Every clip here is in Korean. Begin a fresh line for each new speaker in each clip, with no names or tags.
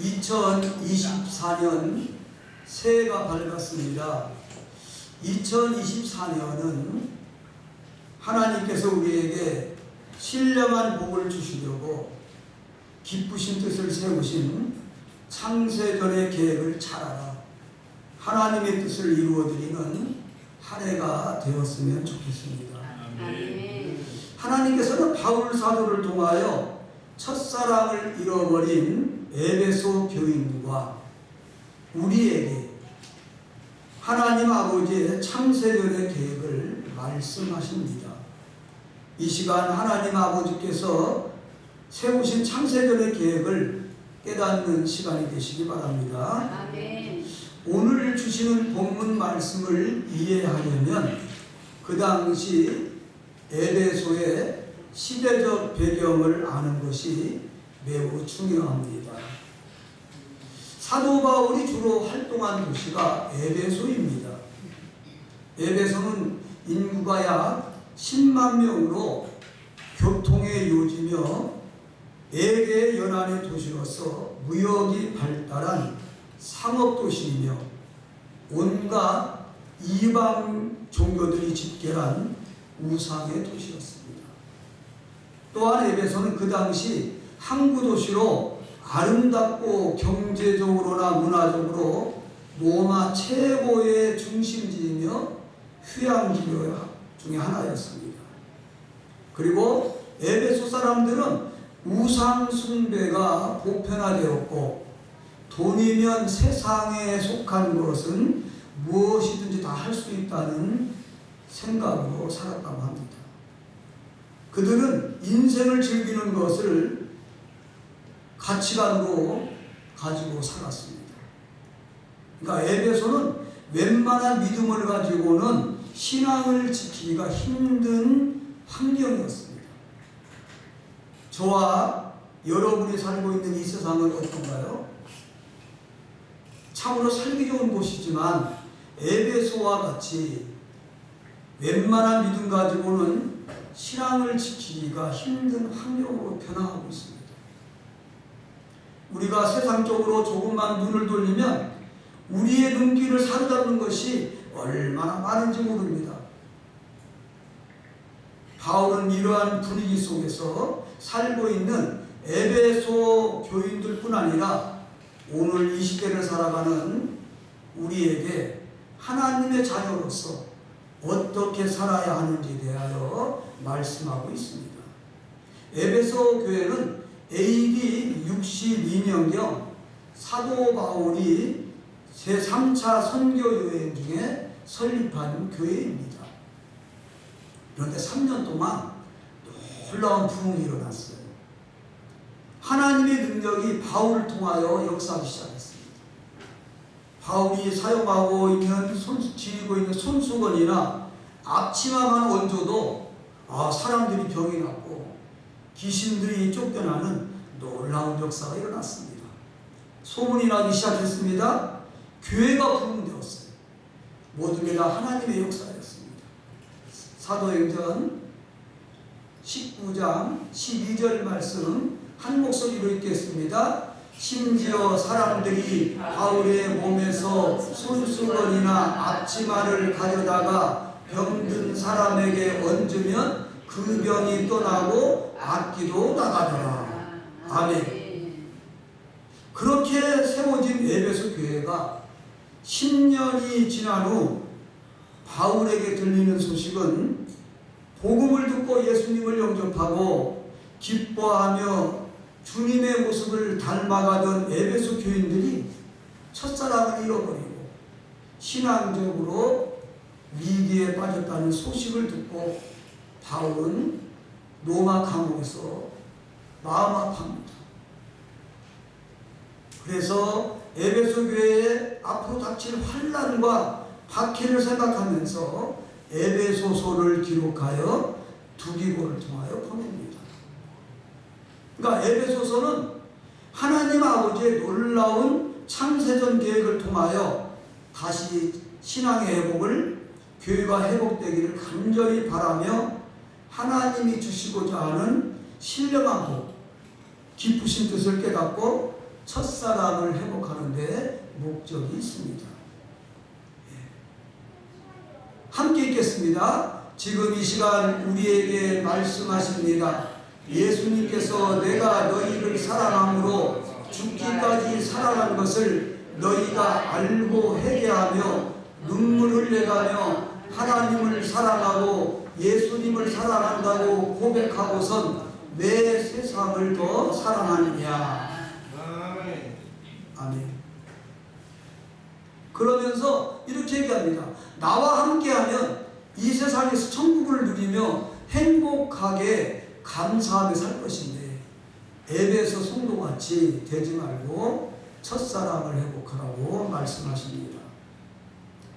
2024년 새해가 밝았습니다. 2024년은 하나님께서 우리에게 신령한 복을 주시려고 기쁘신 뜻을 세우신 창세전의 계획을 잘하라. 하나님의 뜻을 이루어드리는 한 해가 되었으면 좋겠습니다.
아멘.
하나님께서는 바울 사도를 통하여 첫사랑을 잃어버린 에베소 교인과 우리에게 하나님 아버지의 창세전의 계획을 말씀하십니다. 이 시간 하나님 아버지께서 세우신 창세전의 계획을 깨닫는 시간이 되시기 바랍니다.
아멘.
오늘 주시는 본문 말씀을 이해하려면 그 당시 에베소의 시대적 배경을 아는 것이 매우 중요합니다. 사도 바울이 주로 활동한 도시가 에베소입니다. 에베소는 인구가 약 10만 명으로 교통의 요지며 에게 연안의 도시로서 무역이 발달한 상업 도시이며 온갖 이방 종교들이 집결한 우상의 도시였습니다. 또한 에베소는 그 당시 항구 도시로 아름답고 경제적으로나 문화적으로 로마 최고의 중심지이며 휴양지 중에 하나였습니다. 그리고 에베소 사람들은 우상 숭배가 보편화되었고 돈이면 세상에 속한 것은 무엇이든지 다 할 수 있다는 생각으로 살았다고 합니다. 그들은 인생을 즐기는 것을 가치관으로 가지고 살았습니다. 그러니까 에베소는 웬만한 믿음을 가지고는 신앙을 지키기가 힘든 환경이었습니다. 저와 여러분이 살고 있는 이 세상은 어떤가요? 참으로 살기 좋은 곳이지만 에베소와 같이 웬만한 믿음 가지고는 신앙을 지키기가 힘든 환경으로 변화하고 있습니다. 우리가 세상적으로 조금만 눈을 돌리면 우리의 눈길을 사로잡는 것이 얼마나 많은지 모릅니다. 바울은 이러한 분위기 속에서 살고 있는 에베소 교인들뿐 아니라 오늘 이 시대를 살아가는 우리에게 하나님의 자녀로서 어떻게 살아야 하는지에 대하여 말씀하고 있습니다. 에베소 교회는 AD 62년경 사도 바울이 제3차 선교 여행 중에 설립한 교회입니다. 그런데 3년 동안 놀라운 부흥이 일어났어요. 하나님의 능력이 바울을 통하여 역사하기 시작했습니다. 바울이 사용하고 있는 손, 지니고 있는 손수건이나 앞치마만 얹어도 아, 사람들이 병이 났고 귀신들이 쫓겨나는 놀라운 역사가 일어났습니다. 소문이 나기 시작했습니다. 교회가 부흥되었어요. 모든 게 다 하나님의 역사였습니다. 사도행전 19장 12절 말씀 한 목소리로 읽겠습니다. 심지어 사람들이 바울의 몸에서 손수건이나 앞치마를 가져다가 병든 사람에게 얹으면 그 병이 떠나고 악기도 나가더라. 아멘. 그렇게 세워진 에베소 교회가 10년이 지난 후 바울에게 들리는 소식은 복음을 듣고 예수님을 영접하고 기뻐하며 주님의 모습을 닮아가던 에베소 교인들이 첫사랑을 잃어버리고 신앙적으로 위기에 빠졌다는 소식을 듣고 바울은 로마 감옥에서 마음 아파합니다. 그래서 에베소 교회에 앞으로 닥칠 환란과 박해를 생각하면서 에베소서를 기록하여 두기고를 통하여 보냅니다. 그러니까 에베소서는 하나님 아버지의 놀라운 창세전 계획을 통하여 다시 신앙의 회복을 교회가 회복되기를 간절히 바라며 하나님이 주시고자 하는 복, 기쁘신 뜻을 깨닫고 첫사랑을 회복하는 데 목적이 있습니다. 예. 함께 읽겠습니다. 지금 이 시간 우리에게 말씀하십니다. 예수님께서 내가 너희를 사랑함으로 죽기까지 사랑한 것을 너희가 알고 회개하며 눈물 흘려가며 하나님을 사랑하고 예수님을 사랑한다고 고백하고선 내 세상을 더 사랑하느냐.
아멘.
그러면서 이렇게 얘기합니다. 나와 함께하면 이 세상에서 천국을 누리며 행복하게 감사하며 살 것인데 에베소 성도같이 되지 말고 첫사랑을 회복하라고 말씀하십니다.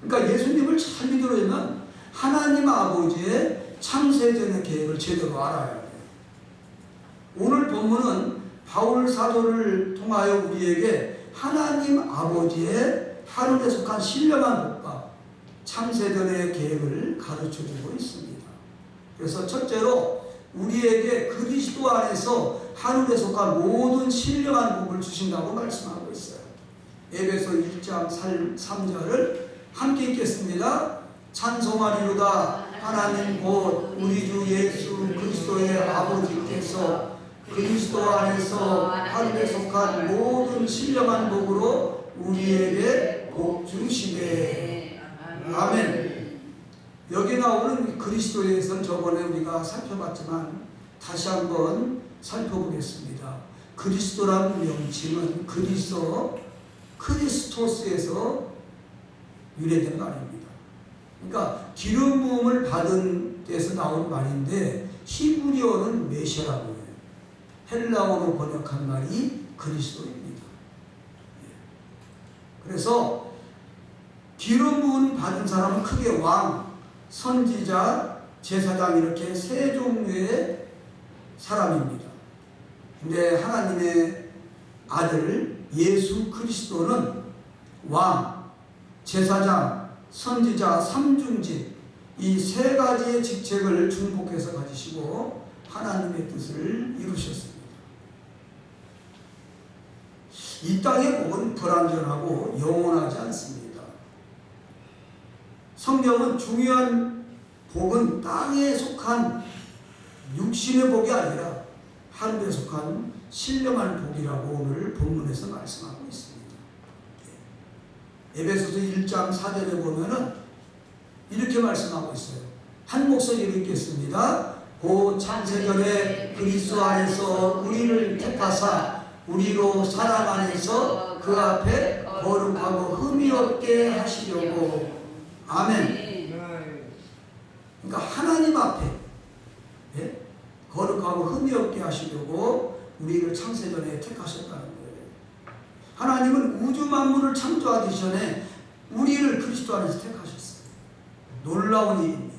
그러니까 예수님을 잘 믿으려면 하나님 아버지의 창세전의 계획을 제대로 알아야 돼요. 오늘 본문은 바울 사도를 통하여 우리에게 하나님 아버지의 하늘에 속한 신령한 복과 창세전의 계획을 가르쳐 주고 있습니다. 그래서 첫째로 우리에게 그리스도 안에서 하늘에 속한 모든 신령한 복을 주신다고 말씀하고 있어요. 에베소 1장 3절을 함께 읽겠습니다. 찬송하리로다 하나님 곧 우리 주 예수 그리스도의 아버지께서 그리스도 안에서 하늘에 속한 모든 신령한 복으로 우리에게 복 주시되 아멘. 여기 나오는 그리스도에 대해서는 저번에 우리가 살펴봤지만 다시 한번 살펴보겠습니다. 그리스도라는 명칭은 그리스도 크리스토스에서 유래된 말입니다. 그러니까 기름 부음을 받은 데서 나온 말인데 히브리어는 메시아라고 해요. 헬라어로 번역한 말이 그리스도입니다. 예. 그래서 기름 부음 받은 사람은 크게 왕, 선지자, 제사장 이렇게 세 종류의 사람입니다. 근데 하나님의 아들 예수 그리스도는 왕, 제사장, 선지자, 삼중직 이 세 가지의 직책을 중복해서 가지시고 하나님의 뜻을 이루셨습니다. 이 땅의 복은 불완전하고 영원하지 않습니다. 성경은 중요한 복은 땅에 속한 육신의 복이 아니라 하늘에 속한 신령한 복이라고 오늘 본문에서 말씀하고 있습니다. 에베소서 1장 4절에 보면은 이렇게 말씀하고 있어요. 한 목소리로 읽겠습니다. 고 창세전에 그리스도 안에서 우리를 택하사 우리로 사랑 안에서 그 앞에 거룩하고 흠이 없게 하시려고 아멘. 그러니까 하나님 앞에 예? 거룩하고 흠이 없게 하시려고 우리를 창세전에 택하셨다는. 하나님은 우주 만물을 창조하기 전에 우리를 그리스도 안에서 택하셨어요. 놀라운 일입니다.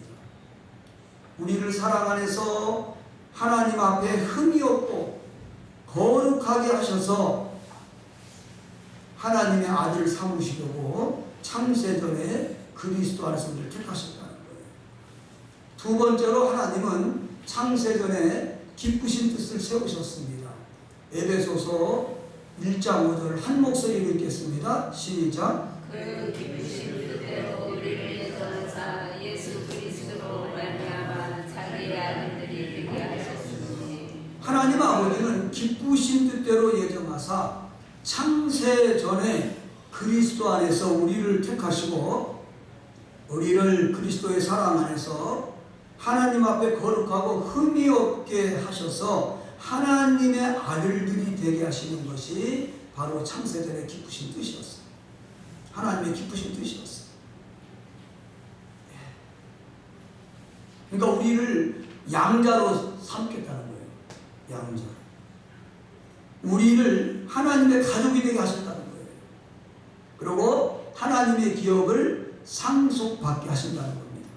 우리를 사랑 안에서 하나님 앞에 흠이 없고 거룩하게 하셔서 하나님의 아들 삼으시려고 창세전에 그리스도 안에서 우리를 택하셨다는 거예요. 두 번째로 하나님은 창세전에 기쁘신 뜻을 세우셨습니다. 에베소서 1장 5절을 한 목소리로 읽겠습니다. 시작.
그 기쁘신 뜻대로 우리를 예정하사 예수 그리스도로 말미암아 자기의 아들들이 되게 하셨으니
하나님 아버지는 기쁘신 뜻대로 예정하사 창세 전에 그리스도 안에서 우리를 택하시고 우리를 그리스도의 사랑 안에서 하나님 앞에 거룩하고 흠이 없게 하셔서 하나님의 아들들이 되게 하시는 것이 바로 창세전의 기쁘신 뜻이었어요. 하나님의 기쁘신 뜻이었어요. 예. 그러니까 우리를 양자로 삼겠다는 거예요. 양자. 우리를 하나님의 가족이 되게 하셨다는 거예요. 그리고 하나님의 기업을 상속받게 하신다는 겁니다.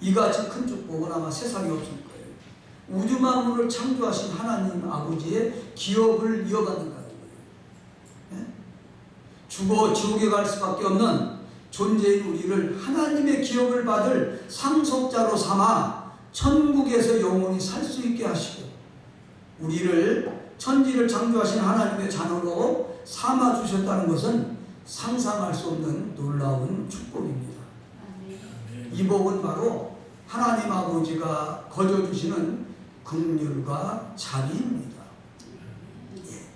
이같이 큰 축복은 아마 세상에 없을 거예요. 우주 만물을 창조하신 하나님 아버지의 기업을 이어받는다는 거예요. 예? 죽어 지옥에 갈 수밖에 없는 존재인 우리를 하나님의 기업을 받을 상속자로 삼아 천국에서 영원히 살 수 있게 하시고 우리를 천지를 창조하신 하나님의 자녀로 삼아 주셨다는 것은 상상할 수 없는 놀라운 축복입니다. 이 복은 바로 하나님 아버지가 거저 주시는 긍휼과 자비입니다. 예.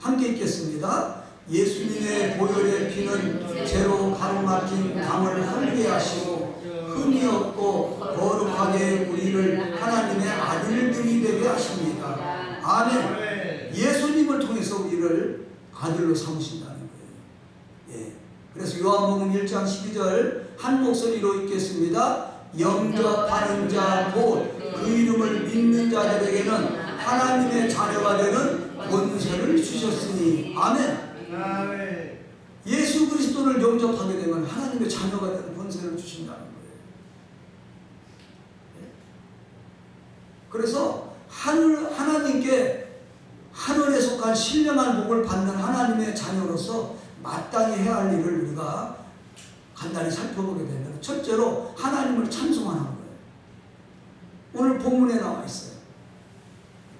함께 읽겠습니다. 예수님의 보혈의 피는 죄로 가로막힌 강을 흘리게 하시고 흠이 없고 거룩하게 우리를 하나님의 아들들이 되게 하십니다. 아멘. 예수님을 통해서 우리를 아들로 삼으신다는 거예요. 예. 그래서 요한복음 1장 12절 한 목소리로 읽겠습니다. 영접하는 자, 곧 그 이름을 믿는 자들에게는 하나님의 자녀가 되는 권세를 주셨으니. 아멘. 예수 그리스도를 영접하게 되면 하나님의 자녀가 되는 권세를 주신다는 거예요. 예? 그래서 하늘, 하나님께 하늘에 속한 신령한 복을 받는 하나님의 자녀로서 마땅히 해야 할 일을 우리가 간단히 살펴보게 되면 첫째로 하나님을 찬송하는 거예요. 오늘 본문에 나와 있어요.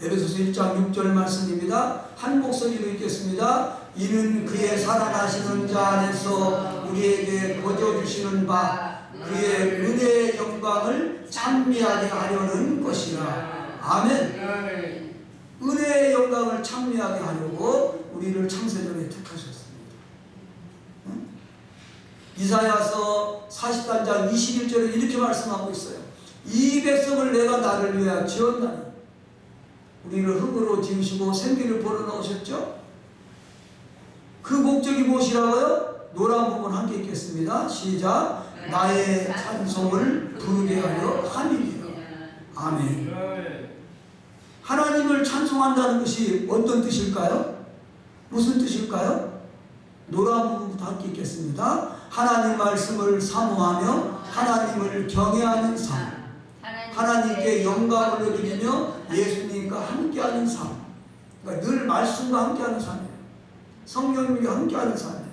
에베소서 1장 6절 말씀입니다. 한 목소리로 읽겠습니다. 이는 그의 살아나시는 자 안에서 우리에게 거저 주시는 바 그의 은혜의 영광을 찬미하게 하려는 것이라. 아멘. 은혜의 영광을 찬미하게 하려고 우리를 창세전에 택하셨습니다. 응? 이사야서 43장 21절에 이렇게 말씀하고 있어요. 이 백성을 내가 나를 위하여 지었나니 우리를 흙으로 지으시고 생기를 불어넣으셨죠? 그 목적이 무엇이라고요? 노란 부분 함께 읽겠습니다. 시작. 나의 찬송을 부르게 하려 함이니라. 아멘. 하나님을 찬송한다는 것이 어떤 뜻일까요? 무슨 뜻일까요? 노란 부분부터 함께 읽겠습니다. 하나님 말씀을 사모하며 하나님을 경외하는 삶. 하나님께 영광을 드리며 예수님과 함께하는 삶. 그러니까 늘 말씀과 함께하는 삶이에요. 성령님과 함께하는 삶이에요.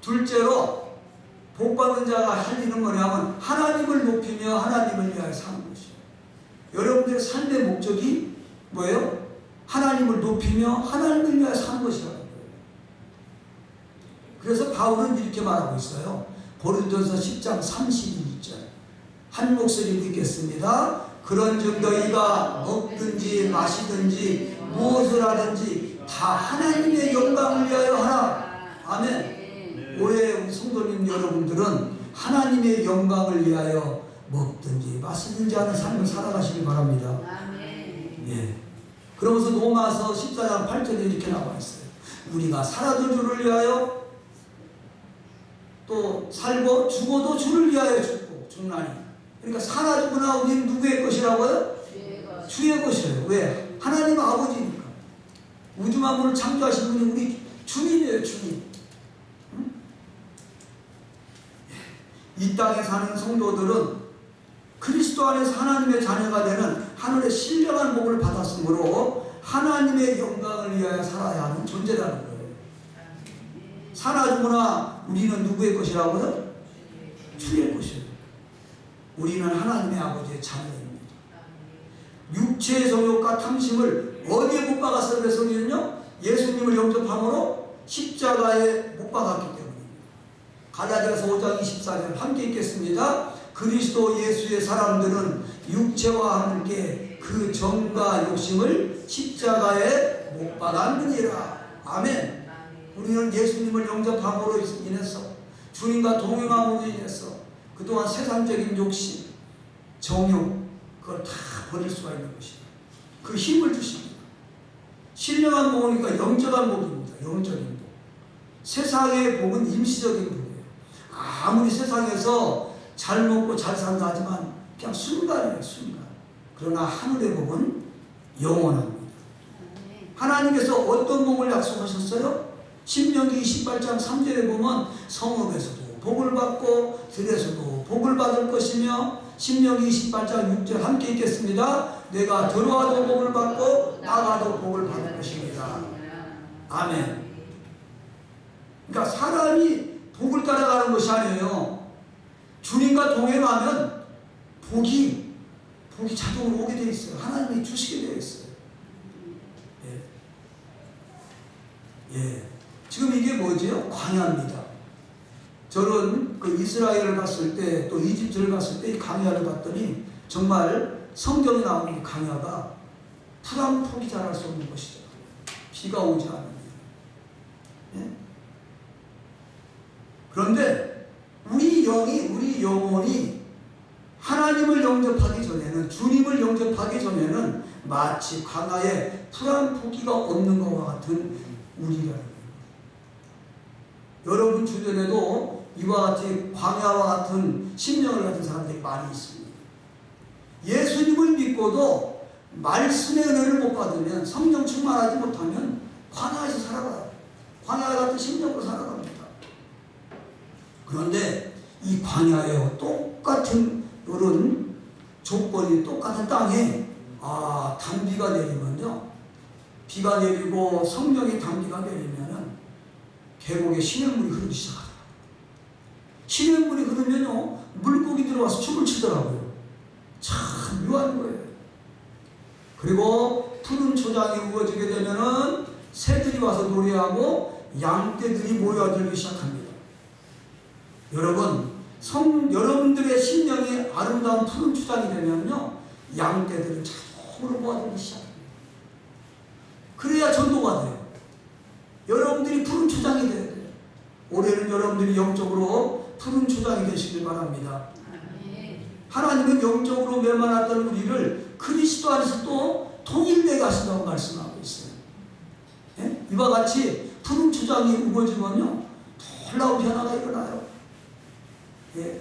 둘째로 복받는 자가 할 일은 뭐냐면 하나님을 높이며 하나님을 위하여 사는 것이에요. 여러분들의 삶의 목적이 뭐예요? 하나님을 높이며 하나님을 위하여 사는 것이라는 거예요. 그래서 바울은 이렇게 말하고 있어요. 고린도서 10장 31절 한 목소리로 읽겠습니다. 그런즉 너희가 먹든지 마시든지 무엇을 하든지 다 하나님의 영광을 위하여 하라. 아멘. 올해 우리 성도님 여러분들은 하나님의 영광을 위하여 먹든지 마시든지 하는 삶을 살아가시기 바랍니다. 예. 그러면서 로마서 14장 8절에 이렇게 나와 있어요. 우리가 살아도 주를 위하여 또 살고 죽어도 주를 위하여 죽고 죽나니. 그러니까 죽으나 우리는 누구의 것이라고요? 주의 것이에요. 왜? 하나님 아버지니까. 우주 만물을 창조하신 분이 우리 주님이에요, 주님. 응? 이 땅에 사는 성도들은 그리스도 안에서 하나님의 자녀가 되는 하늘의 신령한 복을 받았으므로 하나님의 영광을 위하여 살아야 하는 존재라는 거예요. 죽으나 우리는 누구의 것이라고요? 주의 것이에요. 우리는 하나님의 아버지의 자녀입니다. 육체의 정욕과 탐심을 어디에 못 박았어요? 그래서 우리는요? 예수님을 영접함으로 십자가에 못 박았기 때문입니다. 갈라디아서 5장 24절 함께 읽겠습니다. 그리스도 예수의 사람들은 육체와 함께 그 정과 욕심을 십자가에 못 박았느니라. 아멘. 우리는 예수님을 영접함으로 인해서 주님과 동행함으로 인해서 그동안 세상적인 욕심, 정욕 그걸 다 버릴 수가 있는 것이다. 그 힘을 주십니다. 신령한 복이니까 영적한 복입니다. 영적인 복. 세상의 복은 임시적인 복이에요. 아무리 세상에서 잘 먹고 잘 산다 하지만 그냥 순간이에요. 순간. 그러나 하늘의 복은 영원합니다. 하나님께서 어떤 복을 약속하셨어요? 신명기 28장 3절에 보면 성읍에서도 복을 받고 들에서도 복을 받을 것이며 신명기 28장 6절 함께 읽겠습니다. 내가 들어와도 복을 받고 나가도 복을 받을 것입니다. 아멘. 그러니까 사람이 복을 따라가는 것이 아니에요. 주님과 동행하면 복이 복이 자동으로 오게 되어 있어요. 하나님이 주시게 되어 있어요. 예. 예. 지금 이게 뭐지요? 광야입니다. 저는 그 이스라엘을 갔을 때 또 이집트를 갔을 때이 광야를 봤더니 정말 성경에 나오는 풀한 폭이 자랄 수 없는 것이죠. 비가 오지 않으면. 예? 그런데 우리 영이 우리 영혼이 하나님을 영접하기 전에는 주님을 영접하기 전에는 마치 풀한 포기가 없는 것과 같은 우리라는 거예요. 여러분 주변에도 이와 같이 광야와 같은 심령을 가진 사람들이 많이 있습니다. 예수님을 믿고도 말씀의 은혜를 못 받으면 성령 충만하지 못하면 광야에서 살아가요. 광야 같은 심령으로 살아갑니다. 그런데 이 광야에 똑같은 이런 조건이 똑같은 땅에 아 단비가 내리면요 비가 내리고 성령의 단비가 내리면은 계곡에 시냇물이 흐르기 시작하더라고요. 시냇물이 흐르면요 물고기 들어와서 춤을 추더라고요. 참 묘한 거예요. 그리고 푸른 초장이 우거지게 되면은 새들이 와서 노래하고 양떼들이 모여들기 시작합니다. 여러분, 성, 여러분들의 심령이 아름다운 푸른 초장이 되면요, 양떼들은 자동으로 모아들기 시작합니다. 그래야 전도가 돼요. 여러분들이 푸른 초장이 돼야 돼요. 올해는 여러분들이 영적으로 푸른 초장이 되시길 바랍니다. 하나님은 영적으로 메마랐던 우리를 그리스도 안에서 또 통일되게 하신다고 말씀하고 있어요. 예? 이와 같이 푸른 초장이 우거지면요, 놀라운 변화가 일어나요. 예.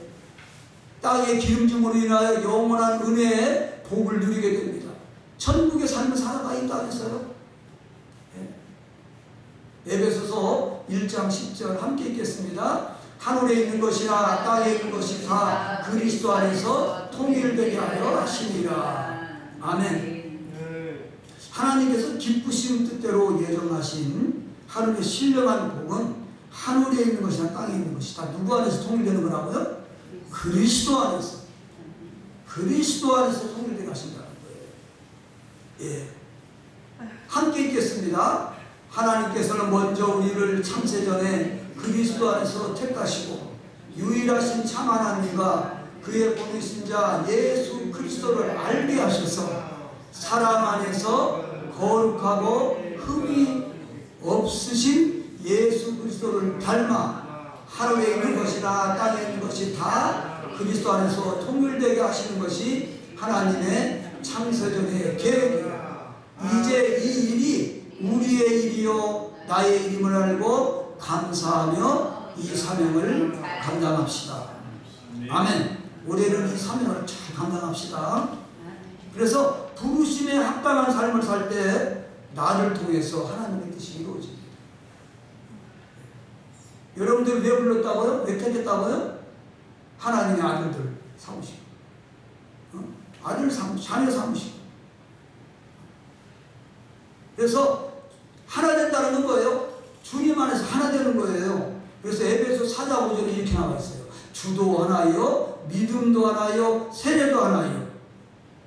땅의 기름짐으로 인하여 영원한 은혜의 복을 누리게 됩니다. 천국의 삶을 살아가 이 땅에서요. 예. 에베소서 1장 10절 함께 읽겠습니다. 하늘에 있는 것이나 땅에 있는 것이 다 그리스도 안에서 통일되게 하려 하시니라. 아멘. 하나님께서 기쁘신 뜻대로 예정하신 하늘의 신령한 복은 하늘에 있는 것이나 땅에 있는 것이 다 누구 안에서 통일되는 거라고요? 그리스도 안에서. 그리스도 안에서 통일되게 하신다는 거예요. 예. 함께 읽겠습니다. 하나님께서는 먼저 우리를 창세전에 그리스도 안에서 택하시고 유일하신 참 하나님과 그의 보내신 자 예수 그리스도를 알게 하셔서 사람 안에서 거룩하고 흠이 없으신 예수 그리스도를 닮아 하늘에 있는 것이나 땅에 있는 것이 다 그리스도 안에서 통일되게 하시는 것이 하나님의 창세전의 계획이에요. 이제 이 일이 우리의 일이요 나의 일임을 알고 감사하며 이 사명을 감당합시다. 아멘. 올해는 이 사명을 잘 감당합시다. 그래서 부르심에 합당한 삶을 살 때 나를 통해서 하나님의 뜻이 이루어집니다. 여러분들 왜 불렀다고요? 왜 택했다고요? 하나님의 아들들 어? 아들 삼 자녀 삼으시고 그래서 하나 된다는 건 뭐예요? 주님 안에서 하나 되는 거예요. 그래서 에베소 4장 5절에 이렇게 나와 있어요. 주도 하나요, 믿음도 하나요, 세례도 하나요.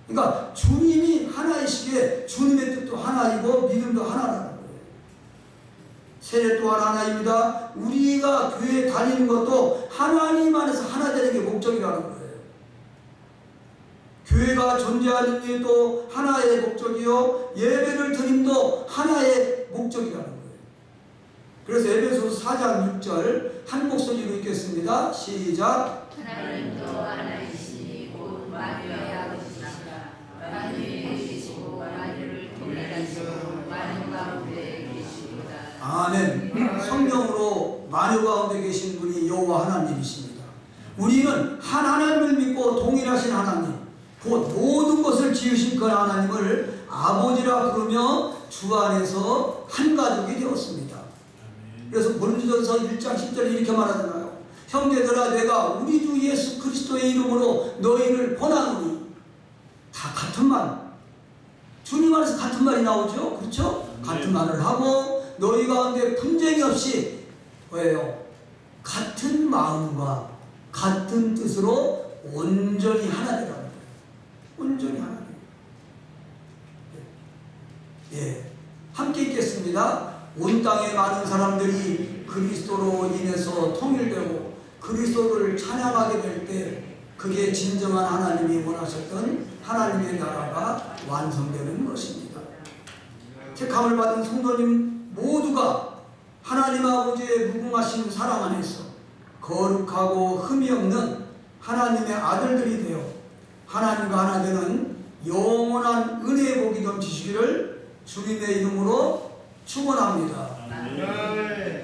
그러니까 주님이 하나이시기에 주님의 뜻도 하나이고 믿음도 하나라는 거예요. 세례 또한 하나입니다. 우리가 교회 다니는 것도 하나님 안에서 하나 되는 게 목적이라는 거예요. 교회가 존재하는 이유도 하나의 목적이요 예배를 드림도 하나의 목적이라는 거예요. 그래서 에베소서 4장 6절 한 목소리로 읽겠습니다. 시작.
하나님도 하나이시니 곧 만유의 아버지시라 만유에 계시고 만유를 통일하시고 만유 가운데 계시도다
아멘. 성령으로 만유 가운데 계신 분이 여호와 하나님이십니다. 우리는 한 하나님을 믿고 동일하신 하나님, 곧 모든 것을 지으신 그 하나님을 아버지라 부르며 주 안에서 한 가족이 되었습니다. 그래서 고린도전서 1장 10절에 이렇게 말하잖아요. 형제들아 내가 우리 주 예수 그리스도의 이름으로 너희를 권하노니 다 같은 말. 주님 안에서 같은 말이 나오죠. 그렇죠? 같은 말을 하고 너희 가운데 분쟁이 없이 뭐예요? 같은 마음과 같은 뜻으로 온전히 하나 되라는 거예요. 온전히 하나 돼요. 예. 함께 읽겠습니다. 온 땅의 많은 사람들이 그리스도로 인해서 통일되고 그리스도를 찬양하게 될 때 그게 진정한 하나님이 원하셨던 하나님의 나라가 완성되는 것입니다. 택함을 받은 성도님 모두가 하나님 아버지의 무궁하신 사랑 안에서 거룩하고 흠이 없는 하나님의 아들들이 되어 하나님과 하나 되는 영원한 은혜의 복이 넘치시기를 주님의 이름으로 축원합니다.
아멘.